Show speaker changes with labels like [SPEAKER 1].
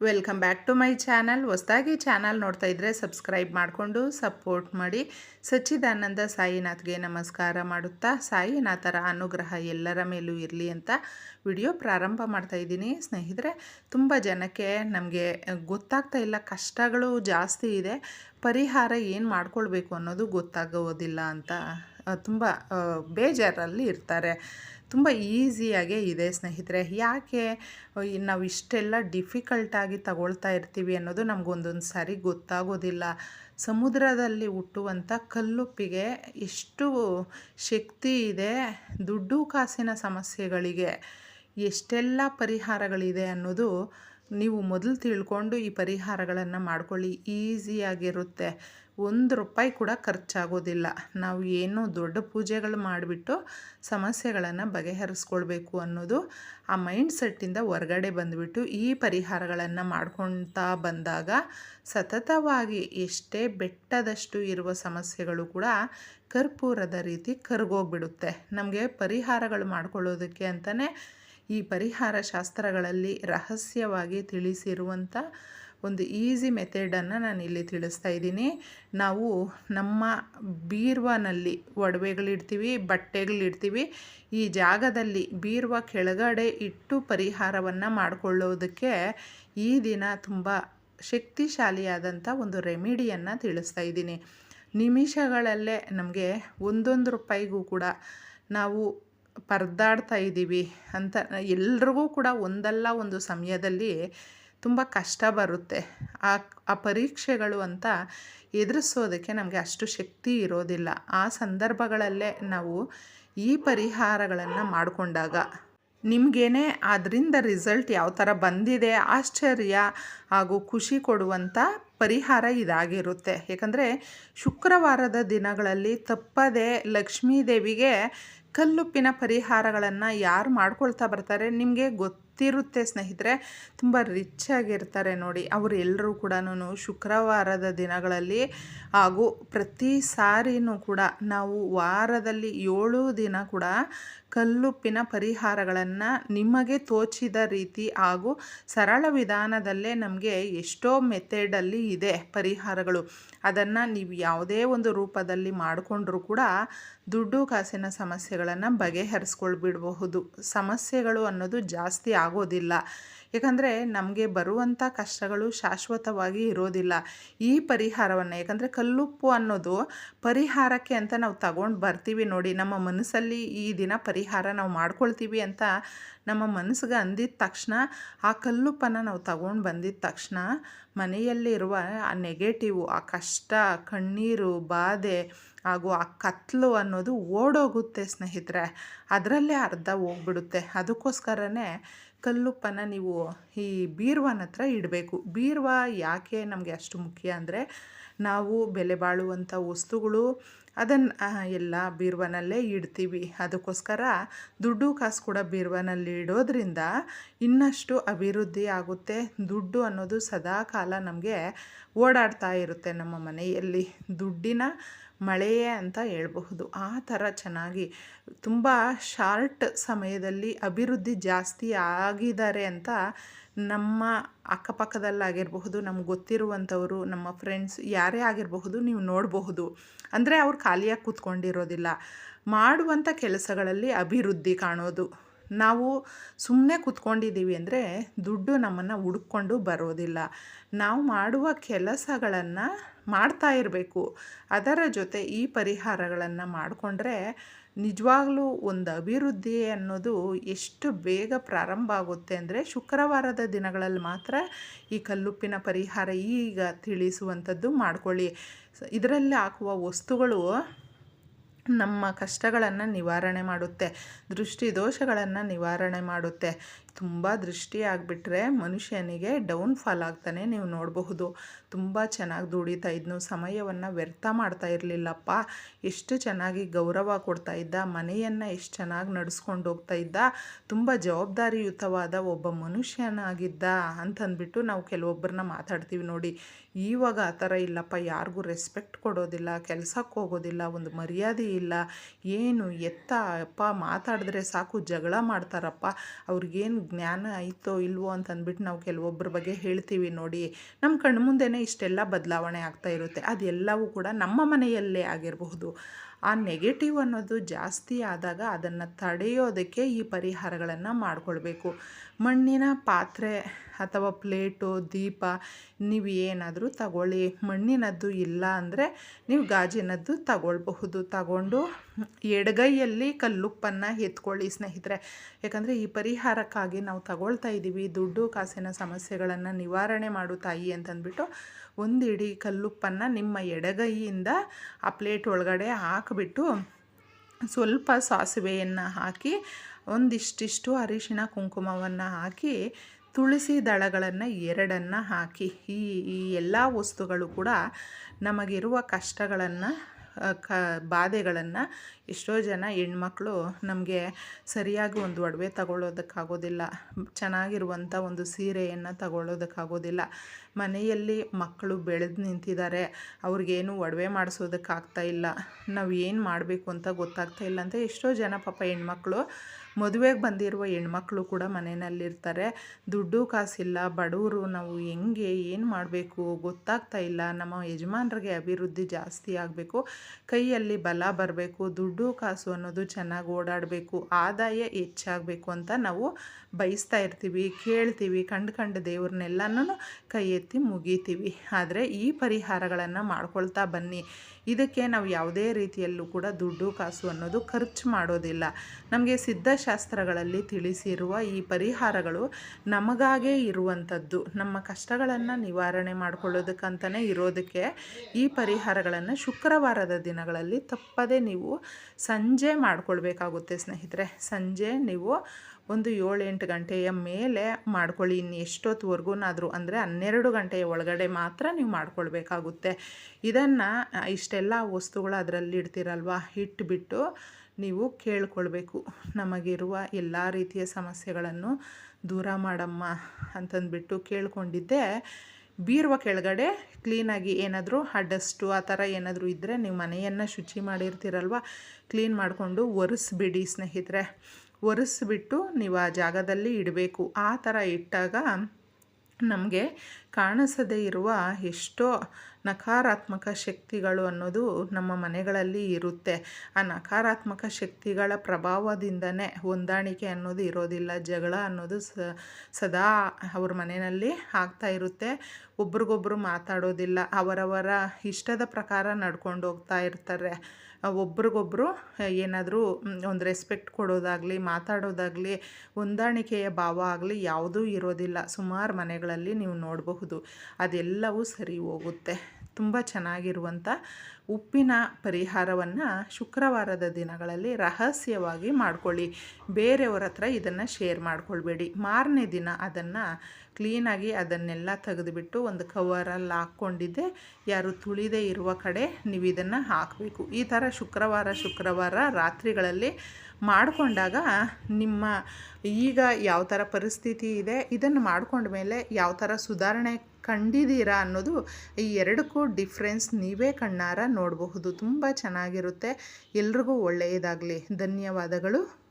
[SPEAKER 1] Welcome back to my channel. ಹೊಸದಾಗಿ channel ನೋಡ್ತಾ ಇದ್ದರೆ ಸಬ್ಸ್ಕ್ರೈಬ್ ಮಾಡಿಕೊಂಡು ಸಪೋರ್ಟ್ ಮಾಡಿ. ಸಚ್ಚಿದಾನಂದ ಸಾಯಿನಾಥ್ಗೆ ನಮಸ್ಕಾರ ಮಾಡುತ್ತಾ, ಸಾಯಿನಾಥರ ಅನುಗ್ರಹ ಎಲ್ಲರ ಮೇಲೂ ಇರಲಿ ಅಂತ ವಿಡಿಯೋ ಪ್ರಾರಂಭ ಮಾಡ್ತಾ ಇದ್ದೀನಿ. ಸ್ನೇಹಿತರೆ, ತುಂಬ ಜನಕ್ಕೆ ನಮಗೆ ಗೊತ್ತಾಗ್ತಾ ಇಲ್ಲ, ಕಷ್ಟಗಳು ಜಾಸ್ತಿ ಇದೆ, ಪರಿಹಾರ ಏನು ಮಾಡ್ಕೊಳ್ಬೇಕು ಅನ್ನೋದು ಗೊತ್ತಾಗೋದಿಲ್ಲ ಅಂತ ತುಂಬ ಬೇಜಾರಲ್ಲಿ ಇರ್ತಾರೆ. ತುಂಬ ಈಸಿಯಾಗೇ ಇದೆ ಸ್ನೇಹಿತರೆ. ಯಾಕೆ ನಾವು ಇಷ್ಟೆಲ್ಲ ಡಿಫಿಕಲ್ಟಾಗಿ ತಗೊಳ್ತಾ ಇರ್ತೀವಿ ಅನ್ನೋದು ನಮಗೊಂದೊಂದು ಸಾರಿ ಗೊತ್ತಾಗೋದಿಲ್ಲ. ಸಮುದ್ರದಲ್ಲಿ ಹುಟ್ಟುವಂಥ ಕಲ್ಲುಪ್ಪಿಗೆ ಎಷ್ಟು ಶಕ್ತಿ ಇದೆ, ದುಡ್ಡು ಕಾಸಿನ ಸಮಸ್ಯೆಗಳಿಗೆ ಎಷ್ಟೆಲ್ಲ ಪರಿಹಾರಗಳಿದೆ ಅನ್ನೋದು ನೀವು ಮೊದಲು ತಿಳ್ಕೊಂಡು ಈ ಪರಿಹಾರಗಳನ್ನು ಮಾಡ್ಕೊಳ್ಳಿ. ಈಸಿಯಾಗಿರುತ್ತೆ. ಒಂದು ರೂಪಾಯಿ ಕೂಡ ಖರ್ಚಾಗೋದಿಲ್ಲ. ನಾವು ಏನು ದೊಡ್ಡ ಪೂಜೆಗಳು ಮಾಡಿಬಿಟ್ಟು ಸಮಸ್ಯೆಗಳನ್ನು ಬಗೆಹರಿಸ್ಕೊಳ್ಬೇಕು ಅನ್ನೋದು ಆ ಮೈಂಡ್ ಸೆಟ್ಟಿಂದ ಹೊರಗಡೆ ಬಂದುಬಿಟ್ಟು ಈ ಪರಿಹಾರಗಳನ್ನು ಮಾಡ್ಕೊತಾ ಬಂದಾಗ ಸತತವಾಗಿ ಎಷ್ಟೇ ಬೆಟ್ಟದಷ್ಟು ಇರುವ ಸಮಸ್ಯೆಗಳು ಕೂಡ ಕರ್ಪೂರದ ರೀತಿ ಕರ್ಗೋಗ್ಬಿಡುತ್ತೆ. ನಮಗೆ ಪರಿಹಾರಗಳು ಮಾಡ್ಕೊಳ್ಳೋದಕ್ಕೆ ಅಂತಲೇ ಈ ಪರಿಹಾರ ಶಾಸ್ತ್ರಗಳಲ್ಲಿ ರಹಸ್ಯವಾಗಿ ತಿಳಿಸಿರುವಂಥ ಒಂದು ಈಸಿ ಮೆಥಡನ್ನು ನಾನು ಇಲ್ಲಿ ತಿಳಿಸ್ತಾ ಇದ್ದೀನಿ. ನಾವು ನಮ್ಮ ಬೀರ್ವನಲ್ಲಿ ಒಡವೆಗಳಿಡ್ತೀವಿ, ಬಟ್ಟೆಗಳಿಡ್ತೀವಿ. ಈ ಜಾಗದಲ್ಲಿ ಬೀರ್ವ ಕೆಳಗಡೆ ಇಟ್ಟು ಪರಿಹಾರವನ್ನು ಮಾಡಿಕೊಳ್ಳೋದಕ್ಕೆ ಈ ದಿನ ತುಂಬ ಶಕ್ತಿಶಾಲಿಯಾದಂಥ ಒಂದು ರೆಮಿಡಿಯನ್ನು ತಿಳಿಸ್ತಾ ಇದ್ದೀನಿ. ನಿಮಿಷಗಳಲ್ಲೇ ನಮಗೆ ಒಂದೊಂದು ರೂಪಾಯಿಗೂ ಕೂಡ ನಾವು ಪರದಾಡ್ತಾ ಇದ್ದೀವಿ ಅಂತ, ಎಲ್ರಿಗೂ ಕೂಡ ಒಂದಲ್ಲ ಒಂದು ಸಮಯದಲ್ಲಿ ತುಂಬ ಕಷ್ಟ ಬರುತ್ತೆ. ಆ ಆ ಪರೀಕ್ಷೆಗಳು ಅಂತ ಎದುರಿಸೋದಕ್ಕೆ ನಮಗೆ ಅಷ್ಟು ಶಕ್ತಿ ಇರೋದಿಲ್ಲ. ಆ ಸಂದರ್ಭಗಳಲ್ಲೇ ನಾವು ಈ ಪರಿಹಾರಗಳನ್ನು ಮಾಡಿಕೊಂಡಾಗ ನಿಮಗೇನೆ ಅದರಿಂದ ರಿಸಲ್ಟ್ ಯಾವ ಥರ ಬಂದಿದೆ, ಆಶ್ಚರ್ಯ ಹಾಗೂ ಖುಷಿ ಕೊಡುವಂಥ ಪರಿಹಾರ ಇದಾಗಿರುತ್ತೆ. ಯಾಕಂದರೆ ಶುಕ್ರವಾರದ ದಿನಗಳಲ್ಲಿ ತಪ್ಪದೆ ಲಕ್ಷ್ಮೀ ದೇವಿಗೆ ಕಲ್ಲುಪ್ಪಿನ ಪರಿಹಾರಗಳನ್ನು ಯಾರು ಮಾಡ್ಕೊಳ್ತಾ ಬರ್ತಾರೆ ನಿಮಗೆ ಗೊತ್ತಿರುತ್ತೆ ಸ್ನೇಹಿತರೆ, ತುಂಬ ರಿಚ್ ಆಗಿರ್ತಾರೆ ನೋಡಿ. ಅವರೆಲ್ಲರೂ ಕೂಡ ಶುಕ್ರವಾರದ ದಿನಗಳಲ್ಲಿ ಹಾಗೂ ಪ್ರತಿ ಸಾರಿನೂ ಕೂಡ ನಾವು ವಾರದಲ್ಲಿ ಏಳು ದಿನ ಕೂಡ ಕಲ್ಲುಪ್ಪಿನ ಪರಿಹಾರಗಳನ್ನು ನಿಮಗೆ ತೋಚಿದ ರೀತಿ ಹಾಗೂ ಸರಳ ವಿಧಾನದಲ್ಲೇ ನಮಗೆ ಎಷ್ಟೋ ಮೆಥಡಲ್ಲಿ ಇದೆ ಪರಿಹಾರಗಳು. ಅದನ್ನು ನೀವು ಯಾವುದೇ ಒಂದು ರೂಪದಲ್ಲಿ ಮಾಡಿಕೊಂಡ್ರೂ ಕೂಡ ದುಡ್ಡು ಕಾಸಿನ ಸಮಸ್ಯೆಗಳನ್ನು ಬಗೆಹರಿಸ್ಕೊಳ್ಬಿಡಬಹುದು. ಸಮಸ್ಯೆಗಳು ಅನ್ನೋದು ಜಾಸ್ತಿ ಆಗೋದಿಲ್ಲ. ಯಾಕಂದರೆ ನಮಗೆ ಬರುವಂಥ ಕಷ್ಟಗಳು ಶಾಶ್ವತವಾಗಿ ಇರೋದಿಲ್ಲ. ಈ ಪರಿಹಾರವನ್ನು, ಯಾಕಂದರೆ ಕಲ್ಲುಪ್ಪು ಅನ್ನೋದು ಪರಿಹಾರಕ್ಕೆ ಅಂತ ನಾವು ತಗೊಂಡು ಬರ್ತೀವಿ ನೋಡಿ, ನಮ್ಮ ಮನಸ್ಸಲ್ಲಿ ಈ ದಿನ ಪರಿಹಾರ ನಾವು ಮಾಡ್ಕೊಳ್ತೀವಿ ಅಂತ ನಮ್ಮ ಮನಸ್ಸಿಗೆ ಅಂದಿದ ತಕ್ಷಣ, ಆ ಕಲ್ಲುಪ್ಪನ್ನು ನಾವು ತಗೊಂಡು ಬಂದಿದ ತಕ್ಷಣ ಮನೆಯಲ್ಲಿರುವ ಆ ನೆಗೆಟಿವ್ ಆ ಕಷ್ಟ, ಕಣ್ಣೀರು, ಬಾಧೆ ಹಾಗೂ ಆ ಕತ್ಲು ಅನ್ನೋದು ಓಡೋಗುತ್ತೆ ಸ್ನೇಹಿತರೆ. ಅದರಲ್ಲೇ ಅರ್ಧ ಹೋಗ್ಬಿಡುತ್ತೆ. ಅದಕ್ಕೋಸ್ಕರನೇ ಕಲ್ಲುಪ್ಪನ ನೀವು ಈ ಬೀರ್ವನ ಹತ್ರ ಇಡಬೇಕು. ಬೀರ್ವ ಯಾಕೆ ನಮಗೆ ಅಷ್ಟು ಮುಖ್ಯ ಅಂದರೆ ನಾವು ಬೆಲೆ ಬಾಳುವಂಥ ವಸ್ತುಗಳು ಅದನ್ನು ಎಲ್ಲ ಬೀರ್ವನಲ್ಲೇ ಇಡ್ತೀವಿ. ಅದಕ್ಕೋಸ್ಕರ ದುಡ್ಡು ಕಾಸು ಕೂಡ ಬೀರ್ವನಲ್ಲಿ ಇಡೋದ್ರಿಂದ ಇನ್ನಷ್ಟು ಅಭಿವೃದ್ಧಿ ಆಗುತ್ತೆ. ದುಡ್ಡು ಅನ್ನೋದು ಸದಾ ಕಾಲ ನಮಗೆ ಓಡಾಡ್ತಾ ಇರುತ್ತೆ ನಮ್ಮ ಮನೆಯಲ್ಲಿ. ದುಡ್ಡಿನ ಮಳೆಯೇ ಅಂತ ಹೇಳ್ಬಹುದು. ಆ ಥರ ಚೆನ್ನಾಗಿ ತುಂಬ ಶಾರ್ಟ್ ಸಮಯದಲ್ಲಿ ಅಭಿವೃದ್ಧಿ ಜಾಸ್ತಿ ಆಗಿದ್ದಾರೆ ಅಂತ ನಮ್ಮ ಅಕ್ಕಪಕ್ಕದಲ್ಲಾಗಿರಬಹುದು, ನಮ್ಗೆ ಗೊತ್ತಿರುವಂಥವರು, ನಮ್ಮ ಫ್ರೆಂಡ್ಸ್ ಯಾರೇ ಆಗಿರಬಹುದು ನೀವು ನೋಡಬಹುದು. ಅಂದರೆ ಅವ್ರು ಖಾಲಿಯಾಗಿ ಕೂತ್ಕೊಂಡಿರೋದಿಲ್ಲ. ಮಾಡುವಂಥ ಕೆಲಸಗಳಲ್ಲಿ ಅಭಿವೃದ್ಧಿ ಕಾಣೋದು. ನಾವು ಸುಮ್ಮನೆ ಕೂತ್ಕೊಂಡಿದ್ದೀವಿ ಅಂದರೆ ದುಡ್ಡು ನಮ್ಮನ್ನು ಹುಡುಕೊಂಡು ಬರೋದಿಲ್ಲ. ನಾವು ಮಾಡುವ ಕೆಲಸಗಳನ್ನು ಮಾಡ್ತಾ ಇರಬೇಕು. ಅದರ ಜೊತೆ ಈ ಪರಿಹಾರಗಳನ್ನು ಮಾಡಿಕೊಂಡ್ರೆ ನಿಜವಾಗ್ಲೂ ಒಂದು ಅಭಿವೃದ್ಧಿ ಅನ್ನೋದು ಎಷ್ಟು ಬೇಗ ಪ್ರಾರಂಭ ಆಗುತ್ತೆ ಅಂದರೆ ಶುಕ್ರವಾರದ ದಿನಗಳಲ್ಲಿ ಮಾತ್ರ ಈ ಕಲ್ಲುಪ್ಪಿನ ಪರಿಹಾರ ಈಗ ತಿಳಿಸುವಂಥದ್ದು ಮಾಡ್ಕೊಳ್ಳಿ. ಇದರಲ್ಲಿ ಹಾಕುವ ವಸ್ತುಗಳು ನಮ್ಮ ಕಷ್ಟಗಳನ್ನು ನಿವಾರಣೆ ಮಾಡುತ್ತೆ ದೃಷ್ಟಿ ದೋಷಗಳನ್ನು ನಿವಾರಣೆ ಮಾಡುತ್ತೆ. ತುಂಬ ದೃಷ್ಟಿ ಆಗಿಬಿಟ್ರೆ ಮನುಷ್ಯನಿಗೆ ಡೌನ್ ಫಾಲ್ ಆಗ್ತಾನೆ ನೀವು ನೋಡಬಹುದು. ತುಂಬ ಚೆನ್ನಾಗಿ ದುಡಿತಾ ಇದ್ನು, ಸಮಯವನ್ನು ವ್ಯರ್ಥ ಮಾಡ್ತಾ ಇರಲಿಲ್ಲಪ್ಪ. ಎಷ್ಟು ಚೆನ್ನಾಗಿ ಗೌರವ ಕೊಡ್ತಾ ಇದ್ದ, ಮನೆಯನ್ನು ಎಷ್ಟು ಚೆನ್ನಾಗಿ ನಡೆಸ್ಕೊಂಡು ಹೋಗ್ತಾ ಇದ್ದ, ತುಂಬ ಜವಾಬ್ದಾರಿಯುತವಾದ ಒಬ್ಬ ಮನುಷ್ಯನಾಗಿದ್ದ ಅಂತಂದ್ಬಿಟ್ಟು ನಾವು ಕೆಲವೊಬ್ಬರನ್ನ ಮಾತಾಡ್ತೀವಿ ನೋಡಿ. ಇವಾಗ ಆ ಥರ ಇಲ್ಲಪ್ಪ, ಯಾರಿಗೂ ರೆಸ್ಪೆಕ್ಟ್ ಕೊಡೋದಿಲ್ಲ ಕೆಲಸಕ್ಕೆ ಹೋಗೋದಿಲ್ಲ, ಒಂದು ಮರ್ಯಾದೆ ಇಲ್ಲ. ಏನು ಎತ್ತ ಅಪ್ಪ, ಮಾತಾಡಿದ್ರೆ ಸಾಕು ಜಗಳ ಮಾಡ್ತಾರಪ್ಪ. ಅವ್ರಿಗೇನು ಜ್ಞಾನ ಐತೋ ಇಲ್ವೋ ಅಂತ ಅಂದ್ಬಿಟ್ಟು ನಾವು ಕೆಲವೊಬ್ಬರ ಬಗ್ಗೆ ಹೇಳ್ತೀವಿ ನೋಡಿ. ನಮ್ಮ ಕಣ್ಣು ಮುಂದೆನೇ ಇಷ್ಟೆಲ್ಲ ಬದಲಾವಣೆ ಆಗ್ತಾ ಇರುತ್ತೆ. ಅದೆಲ್ಲವೂ ಕೂಡ ನಮ್ಮ ಮನೆಯಲ್ಲೇ ಆಗಿರಬಹುದು. ಆ ನೆಗೆಟಿವ್ ಅನ್ನೋದು ಜಾಸ್ತಿ ಆದಾಗ ಅದನ್ನು ತಡೆಯೋದಕ್ಕೆ ಈ ಪರಿಹಾರಗಳನ್ನು ಮಾಡಿಕೊಳ್ಬೇಕು. ಮಣ್ಣಿನ ಪಾತ್ರೆ ಅಥವಾ ಪ್ಲೇಟು, ದೀಪ, ನೀವು ಏನಾದರೂ ತಗೊಳ್ಳಿ. ಮಣ್ಣಿನದ್ದು ಇಲ್ಲ ಅಂದರೆ ನೀವು ಗಾಜಿನದ್ದು ತಗೊಳ್ಬಹುದು. ತಗೊಂಡು ಎಡಗೈಯಲ್ಲಿ ಕಲ್ಲುಪ್ಪನ್ನು ಎತ್ಕೊಳ್ಳಿ ಸ್ನೇಹಿತರೆ. ಯಾಕಂದರೆ ಈ ಪರಿಹಾರಕ್ಕಾಗಿ ನಾವು ತಗೊಳ್ತಾ ಇದ್ದೀವಿ. ದುಡ್ಡು, ಕಾಸಿನ ಸಮಸ್ಯೆಗಳನ್ನು ನಿವಾರಣೆ ಮಾಡು ತಾಯಿ ಅಂತಂದ್ಬಿಟ್ಟು ಒಂದು ಇಡೀ ಕಲ್ಲುಪ್ಪನ್ನು ನಿಮ್ಮ ಎಡಗೈಯಿಂದ ಆ ಪ್ಲೇಟ್ ಒಳಗಡೆ ಹಾಕಿಬಿಟ್ಟು ಸ್ವಲ್ಪ ಸಾಸಿವೆಯನ್ನು ಹಾಕಿ ಒಂದಿಷ್ಟಿಷ್ಟು ಅರಿಶಿಣ, ಕುಂಕುಮವನ್ನು ಹಾಕಿ ತುಳಸಿ ದಳಗಳನ್ನು ಎರಡನ್ನು ಹಾಕಿ, ಈ ಈ ಎಲ್ಲ ವಸ್ತುಗಳು ಕೂಡ ನಮಗಿರುವ ಕಷ್ಟಗಳನ್ನು ಕ, ಬಾಧೆಗಳನ್ನು ಎಷ್ಟೋ ಜನ ಹೆಣ್ಮಕ್ಳು ನಮಗೆ ಸರಿಯಾಗಿ ಒಂದು ಒಡವೆ ತಗೊಳ್ಳೋದಕ್ಕಾಗೋದಿಲ್ಲ ಚೆನ್ನಾಗಿರುವಂಥ ಒಂದು ಸೀರೆಯನ್ನು ತಗೊಳ್ಳೋದಕ್ಕಾಗೋದಿಲ್ಲ. ಮನೆಯಲ್ಲಿ ಮಕ್ಕಳು ಬೆಳೆದು ನಿಂತಿದ್ದಾರೆ, ಅವ್ರಿಗೇನು ಒಡವೆ ಮಾಡಿಸೋದಕ್ಕಾಗ್ತಾ ಇಲ್ಲ, ನಾವು ಏನು ಮಾಡಬೇಕು ಅಂತ ಗೊತ್ತಾಗ್ತಾ ಇಲ್ಲ ಅಂತ ಎಷ್ಟೋ ಜನ ಪಾಪ ಹೆಣ್ಮಕ್ಳು ಮದುವೆಗೆ ಬಂದಿರುವ ಹೆಣ್ಮಕ್ಳು ಕೂಡ ಮನೆಯಲ್ಲಿರ್ತಾರೆ. ದುಡ್ಡು ಕಾಸಿಲ್ಲ, ಬಡವರು ನಾವು ಹೆಂಗೆ, ಏನು ಮಾಡಬೇಕು ಗೊತ್ತಾಗ್ತಾ ಇಲ್ಲ. ನಮ್ಮ ಯಜಮಾನ್ರಿಗೆ ಅಭಿವೃದ್ಧಿ ಜಾಸ್ತಿ ಆಗಬೇಕು. ಕೈಯಲ್ಲಿ ಬಲ ಬರಬೇಕು, ದುಡ್ಡು ಕಾಸು ಅನ್ನೋದು ಚೆನ್ನಾಗಿ ಓಡಾಡಬೇಕು, ಆದಾಯ ಹೆಚ್ಚಾಗಬೇಕು ಅಂತ ನಾವು ಬಯಸ್ತಾ ಇರ್ತೀವಿ, ಕೇಳ್ತೀವಿ, ಕಂಡು ಕಂಡು ದೇವ್ರನ್ನೆಲ್ಲನೂ ಕೈ ಎತ್ತಿ ಮುಗಿತೀವಿ. ಆದರೆ ಈ ಪರಿಹಾರಗಳನ್ನು ಮಾಡ್ಕೊಳ್ತಾ ಬನ್ನಿ. ಇದಕ್ಕೆ ನಾವು ಯಾವುದೇ ರೀತಿಯಲ್ಲೂ ಕೂಡ ದುಡ್ಡು, ಕಾಸು ಅನ್ನೋದು ಖರ್ಚು ಮಾಡೋದಿಲ್ಲ. ನಮಗೆ ಸಿದ್ಧಶಾಸ್ತ್ರಗಳಲ್ಲಿ ತಿಳಿಸಿರುವ ಈ ಪರಿಹಾರಗಳು ನಮಗಾಗೇ ಇರುವಂಥದ್ದು. ನಮ್ಮ ಕಷ್ಟಗಳನ್ನು ನಿವಾರಣೆ ಮಾಡಿಕೊಳ್ಳೋದಕ್ಕಂತಲೇ ಇರೋದಕ್ಕೆ ಈ ಪರಿಹಾರಗಳನ್ನು ಶುಕ್ರವಾರದ ದಿನಗಳಲ್ಲಿ ತಪ್ಪದೇ ನೀವು ಸಂಜೆ ಮಾಡಿಕೊಳ್ಬೇಕಾಗುತ್ತೆ ಸ್ನೇಹಿತರೆ. ಸಂಜೆ ನೀವು ಒಂದು ಏಳು ಎಂಟು ಗಂಟೆಯ ಮೇಲೆ ಮಾಡ್ಕೊಳ್ಳಿ. ಇನ್ನು ಎಷ್ಟೊತ್ತುವರೆಗೂನಾದರೂ ಅಂದರೆ ಹನ್ನೆರಡು ಗಂಟೆಯ ಒಳಗಡೆ ಮಾತ್ರ ನೀವು ಮಾಡ್ಕೊಳ್ಬೇಕಾಗುತ್ತೆ. ಇದನ್ನು ಇಷ್ಟೆಲ್ಲ ವಸ್ತುಗಳು ಅದರಲ್ಲಿ ಇಡ್ತೀರಲ್ವ? ಇಟ್ಬಿಟ್ಟು ನೀವು ಕೇಳ್ಕೊಳ್ಬೇಕು. ನಮಗಿರುವ ಎಲ್ಲ ರೀತಿಯ ಸಮಸ್ಯೆಗಳನ್ನು ದೂರ ಮಾಡಮ್ಮ ಅಂತಂದ್ಬಿಟ್ಟು ಕೇಳ್ಕೊಂಡಿದ್ದೆ. ಬೀರುವ ಕೆಳಗಡೆ ಕ್ಲೀನಾಗಿ ಏನಾದರೂ ಆ ಡಸ್ಟು ಆ ಥರ ಏನಾದರೂ ಇದ್ದರೆ ನೀವು ಮನೆಯನ್ನು ಶುಚಿ ಮಾಡಿರ್ತೀರಲ್ವ? ಕ್ಲೀನ್ ಮಾಡಿಕೊಂಡು ಒರೆಸ್ಬಿಡಿ ಸ್ನೇಹಿತರೆ. ಒರೆಸ್ಬಿಟ್ಟು ನೀವು ಆ ಜಾಗದಲ್ಲಿ ಇಡಬೇಕು. ಆ ಥರ ಇಟ್ಟಾಗ ನಮಗೆ ಕಾಣಿಸದೇ ಇರುವ ಎಷ್ಟೋ ನಕಾರಾತ್ಮಕ ಶಕ್ತಿಗಳು ಅನ್ನೋದು ನಮ್ಮ ಮನೆಗಳಲ್ಲಿ ಇರುತ್ತೆ. ಆ ನಕಾರಾತ್ಮಕ ಶಕ್ತಿಗಳ ಪ್ರಭಾವದಿಂದನೇ ಹೊಂದಾಣಿಕೆ ಅನ್ನೋದು ಇರೋದಿಲ್ಲ. ಜಗಳ ಅನ್ನೋದು ಸದಾ ಅವ್ರ ಮನೆಯಲ್ಲಿ ಆಗ್ತಾ ಇರುತ್ತೆ. ಒಬ್ರಿಗೊಬ್ರು ಮಾತಾಡೋದಿಲ್ಲ. ಅವರವರ ಇಷ್ಟದ ಪ್ರಕಾರ ನಡ್ಕೊಂಡು ಹೋಗ್ತಾ ಇರ್ತಾರೆ. ಒಬ್ರಿಗೊಬ್ರು ಏನಾದರೂ ಒಂದು ರೆಸ್ಪೆಕ್ಟ್ ಕೊಡೋದಾಗಲಿ, ಮಾತಾಡೋದಾಗಲಿ, ಹೊಂದಾಣಿಕೆಯ ಭಾವ ಆಗಲಿ ಯಾವುದೂ ಇರೋದಿಲ್ಲ. ಸುಮಾರು ಮನೆಗಳಲ್ಲಿ ನೀವು ನೋಡಬಹುದು. ಅದೆಲ್ಲವೂ ಸರಿ ಹೋಗುತ್ತೆ. ತುಂಬ ಚೆನ್ನಾಗಿರುವಂಥ ಉಪ್ಪಿನ ಪರಿಹಾರವನ್ನು ಶುಕ್ರವಾರದ ದಿನಗಳಲ್ಲಿ ರಹಸ್ಯವಾಗಿ ಮಾಡ್ಕೊಳ್ಳಿ. ಬೇರೆಯವ್ರ ಹತ್ರ ಇದನ್ನು ಶೇರ್ ಮಾಡ್ಕೊಳ್ಬೇಡಿ. ಮಾರನೇ ದಿನ ಅದನ್ನು ಕ್ಲೀನಾಗಿ ಅದನ್ನೆಲ್ಲ ತೆಗೆದುಬಿಟ್ಟು ಒಂದು ಕವರಲ್ಲಿ ಹಾಕ್ಕೊಂಡಿದ್ದೆ. ಯಾರು ತುಳಿದೇ ಇರುವ ಕಡೆ ನೀವು ಇದನ್ನು ಹಾಕಬೇಕು. ಈ ಥರ ಶುಕ್ರವಾರ ಶುಕ್ರವಾರ ರಾತ್ರಿಗಳಲ್ಲಿ ಮಾಡಿಕೊಂಡಾಗ ನಿಮ್ಮ ಈಗ ಯಾವ ಥರ ಪರಿಸ್ಥಿತಿ ಇದೆ, ಇದನ್ನು ಮಾಡಿಕೊಂಡ ಮೇಲೆ ಯಾವ ಥರ ಸುಧಾರಣೆ ಕಂಡಿದ್ದೀರಾ ಅನ್ನೋದು ಈ ಎರಡಕ್ಕೂ ಡಿಫ್ರೆನ್ಸ್ ನೀವೇ ಕಣ್ಣಾರ ನೋಡಬಹುದು. ತುಂಬ ಚೆನ್ನಾಗಿರುತ್ತೆ. ಎಲ್ರಿಗೂ ಒಳ್ಳೆಯದಾಗಲಿ. ಧನ್ಯವಾದಗಳು.